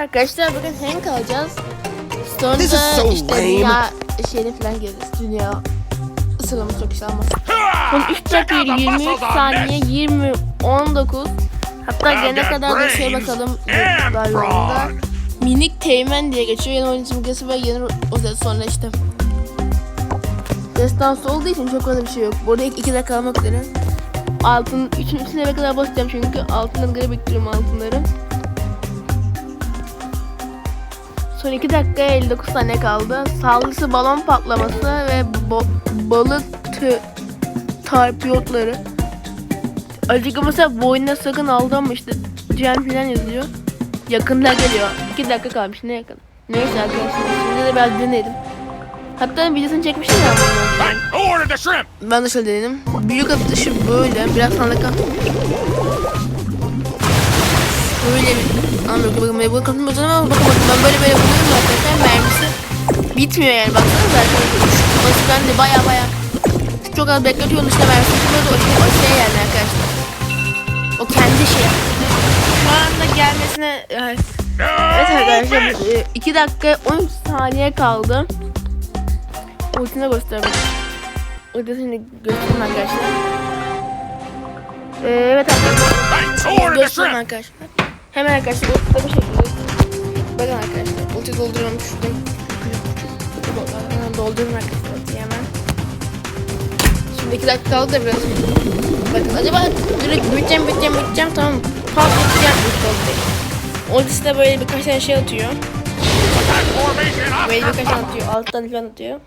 arkadaşlar bugün Hank alacağız. Sonra so işte lame. dünya şeyine falan gireceğiz. Dünya sıralaması çok güzel olmaz. Son 3 dakika 23 saniye 20 19 hatta gelene kadar da şey bakalım yolunda. Minik Teğmen diye geçiyor. Yeni oyuncu simgesi ve yeni özel sonra işte. Destansı olduğu için çok fazla bir şey yok. Burada 2 dakika kalmak üzere. Altın, üçün üstüne ne kadar basacağım çünkü altınları bekliyorum altınları. Son 2 dakika 59 saniye kaldı. Saldırısı balon patlaması ve bo- balık tarpiyotları. Acıkı mesela boynuna sakın aldanma işte. Cem falan yazıyor. Yakında geliyor. 2 dakika kalmış ne yakın. Neyse arkadaşlar şimdi de biraz deneyelim. Hatta videosunu çekmiştim ya. Ben de şöyle denedim. Büyük atışı böyle. Biraz sandık Böyle bir... Bakın bakın bakın bakın bakın bakın ben böyle böyle buluyorum arkadaşlar mermisi bitmiyor yani baksana zaten. Burası ben de baya baya çok az bekletiyorum işte mermisi bitmiyordu o şey, o şey yani arkadaşlar. O kendi şey. Şu anda gelmesine evet arkadaşlar 2 dakika 13 saniye kaldı. Ultine göstermek. Ultisini göstereyim arkadaşlar. Ee, evet arkadaşlar. Göstereyim arkadaşlar. Hemen arkadaşlar ulti bu şekilde. Bakın arkadaşlar ulti dolduruyorum şuradan. Doldurun arkadaşlar hemen. Şimdi iki dakika kaldı da biraz. Bakın acaba direkt büyüteceğim büyüteceğim büyüteceğim tamam mı? Patlatacağım ulti ulti. Ultisi de böyle birkaç tane şey atıyor. Böyle birkaç tane atıyor. Alttan falan atıyor.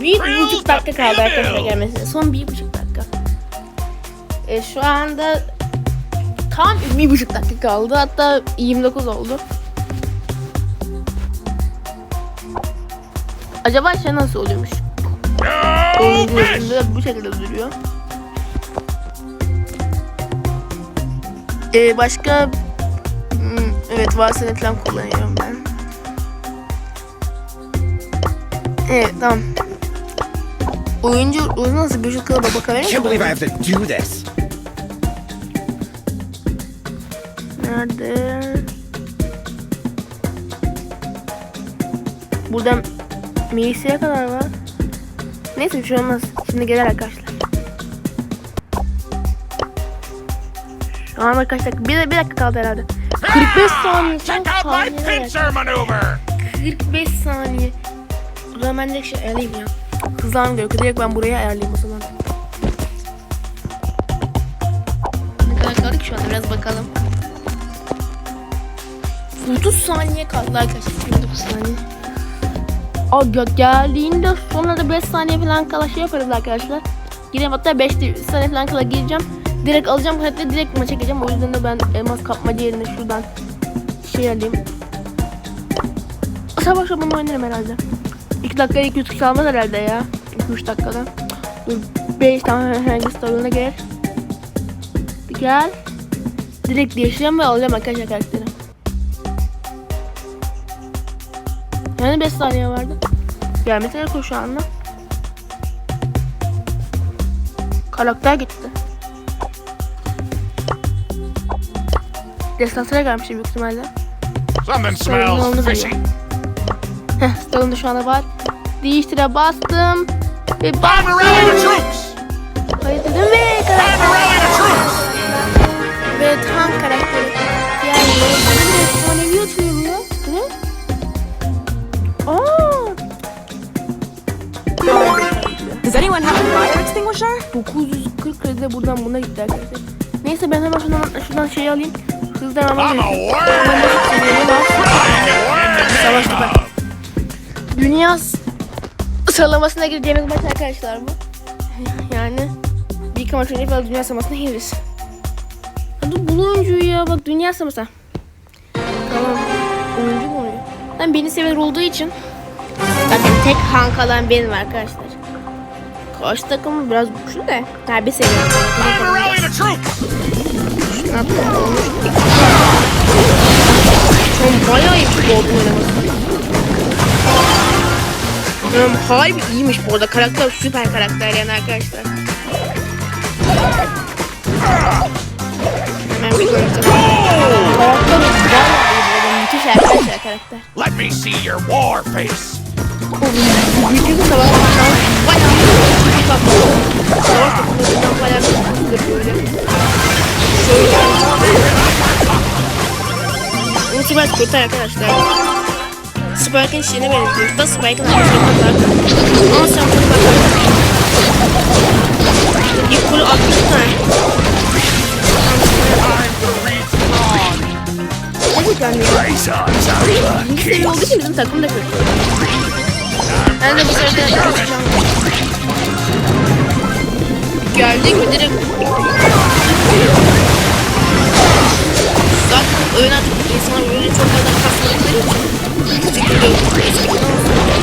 Bir buçuk dakika kaldı arkadaşlar gelmesine. Son bir buçuk dakika. E, şu anda tam bir buçuk dakika kaldı. Hatta 29 oldu. Acaba şey nasıl oluyormuş? Gözünde bu şekilde duruyor. E, başka Hmm, evet varsa falan kullanıyorum ben. Evet tamam. Oyuncu uzun nasıl bir kılıba bakabilir Can't believe I miyim? have to do this. Nerede? Buradan Melisa'ya kadar var. Neyse bir şey olmaz. Şimdi gelir arkadaşlar. Şu an dakika? Bir, bir dakika kaldı herhalde. 45 saniye. Check out my pincer maneuver. 45 saniye. O zaman ben direkt şey ayarlayayım ya. Hızlan diyor. Direkt ben buraya ayarlayayım o zaman. Ne kadar kaldı ki şu anda biraz bakalım. 30 saniye kaldı arkadaşlar. 29 saniye. Gel- geldiğinde sonra da 5 saniye falan kala şey yaparız arkadaşlar. Gireyim hatta 5 değil, 3 saniye falan kala gireceğim. Direkt alacağım hatta direkt maça gireceğim. O yüzden de ben elmas kapma yerine şuradan şey alayım. Akşam bunu oynarım herhalde. 2 dakika 2 3 kalmaz herhalde ya. 2-3 dakikada. Dur 5 tane herhangi starına gel. Gel. Direkt değiştireceğim ve alacağım arkadaşlar karakteri. Yani 5 saniye vardı. Şu anda. Karakter gitti. Destansıra gelmiş büyük ihtimalle. Something smells fishy. Heh, stalında şu anda var. Değiştire bastım. Ve bastım. Hayır dedim ve karakter. Ve tam karakteri. Yani anyone have a fire extinguisher? 940 kredi buradan buna gitti arkadaşlar. Neyse ben hemen şuradan, şuradan şey alayım. Hızlı hemen. Savaş. Dünya sıralamasına gireceğimiz maç arkadaşlar bu. Yani bir iki maç önce falan dünya sıralamasına gireriz. Ha dur bul oyuncuyu ya bak dünya sıralaması. Tamam oyuncu bulunuyor. Ben beni sever olduğu için zaten tek hank alan benim arkadaşlar. Karşı takım biraz güçlü de. Her bir seviyorum. I'm rallying the troops. Ne yapayım olmuş. Şu an bayağı iyi futbol oynaması. Um, harbi iyiymiş bu arada. Karakter süper karakter yani arkadaşlar. Hemen bir. Karakter bayağı iyi bu arada. karakter. Let me see your war face. Büyük savaş bayağı bak savaş topluluğundan bayağı bir kızdır böyle. Şöyle. Süper Kurtar arkadaşlar. Spike'ın işine benziyor. Da Spike'ın arkasına kadar. Ama sen bunu bakarsın. İlk golü 60 tane. Gerçekten de. Olduğu için bizim takım da kötü. Ben de bu sırada çalışacağım. Geldik mi direkt? Zaten oyun artık insan böyle çok fazla kasmadıkları için. Küçük bir de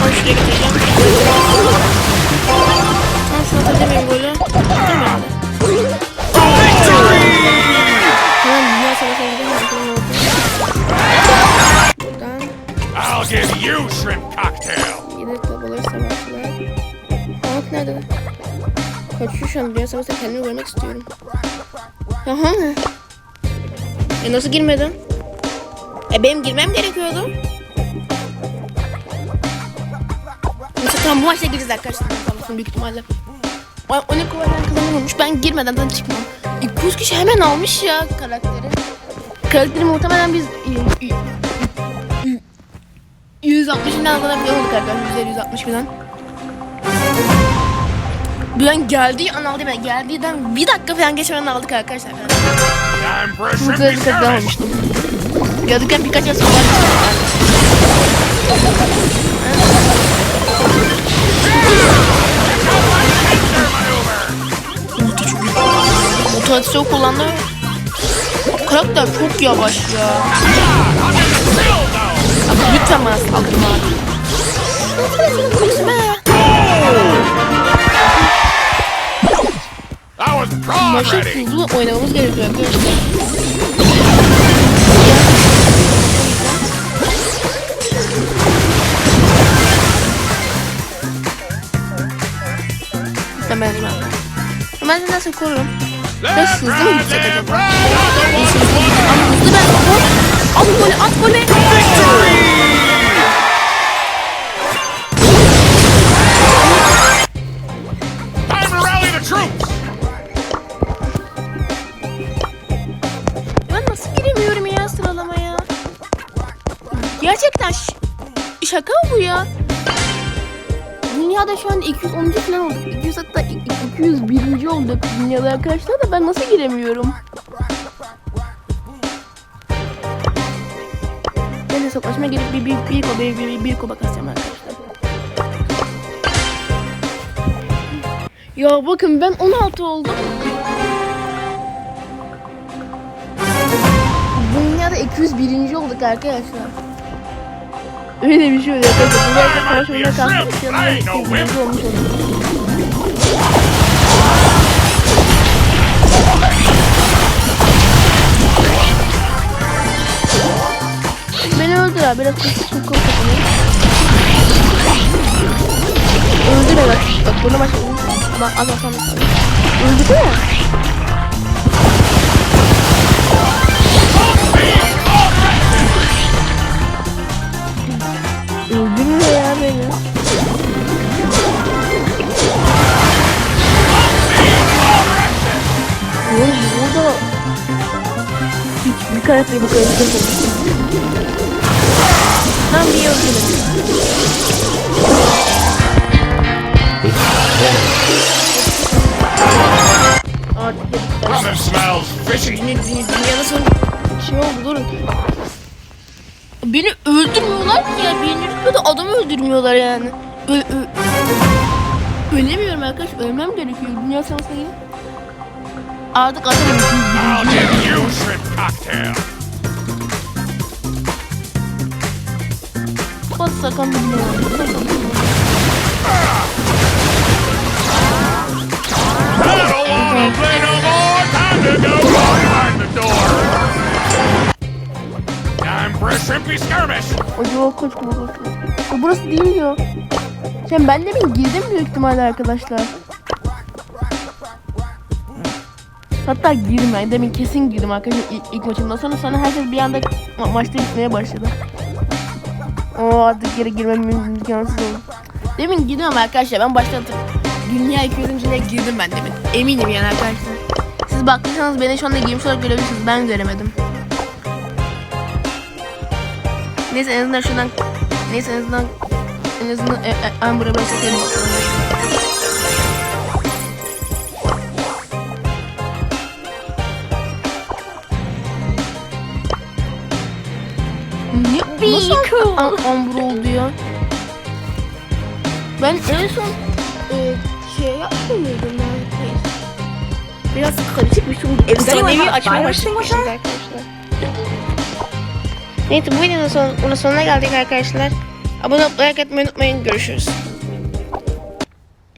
Tam şuraya getireceğim. Tam şuna. Bakalım ne oldu. Buradan I'll give you shrimp cocktail. Yedek babaları savaşçılar. Halk nerede? Kaçıyor şu an. Dünya savaşta kendimi görmek istiyorum. Aha. E nasıl girmedim? E benim girmem gerekiyordu. Neyse tamam bu maçta gireceğiz arkadaşlar. Savaşın büyük ihtimalle. O, o ne kovalan kazanılmış. Ben girmeden de çıkmam. 200 kişi hemen almış ya karakteri. Karakteri muhtemelen biz e, e, 160 bin alabiliyorduk arkadaşlar. 160 bin. Ben geldiği an aldı ben. Geldiğinden bir dakika falan geçmeden aldık arkadaşlar. Burada bir skirmish. olmuştum. Geldikken birkaç yaz sonra. Motivasyon kullandı. Karakter çok yavaş ya. Abi lütfen bana saldırma abi. That ready. hızlı oynamamız gerekiyor arkadaşlar. Ben de nasıl korurum? Biraz hızlı mı gitsek acaba? Hızlı ben. At golü at golü. Şaka mı bu ya? Dünyada şu an 210. falan olduk. 200 hatta 201. olduk dünyada arkadaşlar da ben nasıl giremiyorum? Ben de soklaşma gelip bir bir bir ko bir bir bir, ko arkadaşlar. Ya bakın ben 16 oldum. Dünyada 201. olduk arkadaşlar. Öyle bir şey oluyor arkadaşlar. Bu arada savaşmada kalkmış yanında 201. olmuş olduk. Beni öldüler. Biraz kısık kul kapanıyor. Öldür evet. Bak bunu başladım. Bak az az sonra. Öldü mü? Karakter bu kadar izlememiştim. Tam bir. Artık. Ramen smells fishy. Son şey oldu durun. Beni öldürmüyorlar ki ya. Beni rütbede adam öldürmüyorlar yani. Ö, ö, ölemiyorum arkadaş. Ölmem gerekiyor. Dünya savaşına. Artık adam I'll give you shrimp cocktail. Bas skirmish. Acaba kaç kuma kaç kuma? Burası değil diyor. Sen ben de mi girdim büyük ihtimalle arkadaşlar. Hatta girme. Demin kesin girdim arkadaşlar ilk, ilk maçımdan sonra sonra herkes bir anda ma- maçta gitmeye başladı. Oo artık geri girmem imkansız oldu. Demin gidiyorum arkadaşlar ben başta. Dünya 200'üncüne girdim ben demin. Eminim yani arkadaşlar. Siz baktıysanız beni şu anda girmiş olarak görebilirsiniz. Ben göremedim. Neyse en azından şuradan Neyse en azından en azından e, e, Amber'a böyle çekelim. Ne, nasıl Am- Amber oldu ya? Ben en son e, şey yapmıyor muydum ben? Biraz karışık bir şey oldu. Efsanevi açmaya extinguisher? arkadaşlar. Neyse bu videonun son, sonuna geldik arkadaşlar. Abone olup like atmayı unutmayın. Görüşürüz.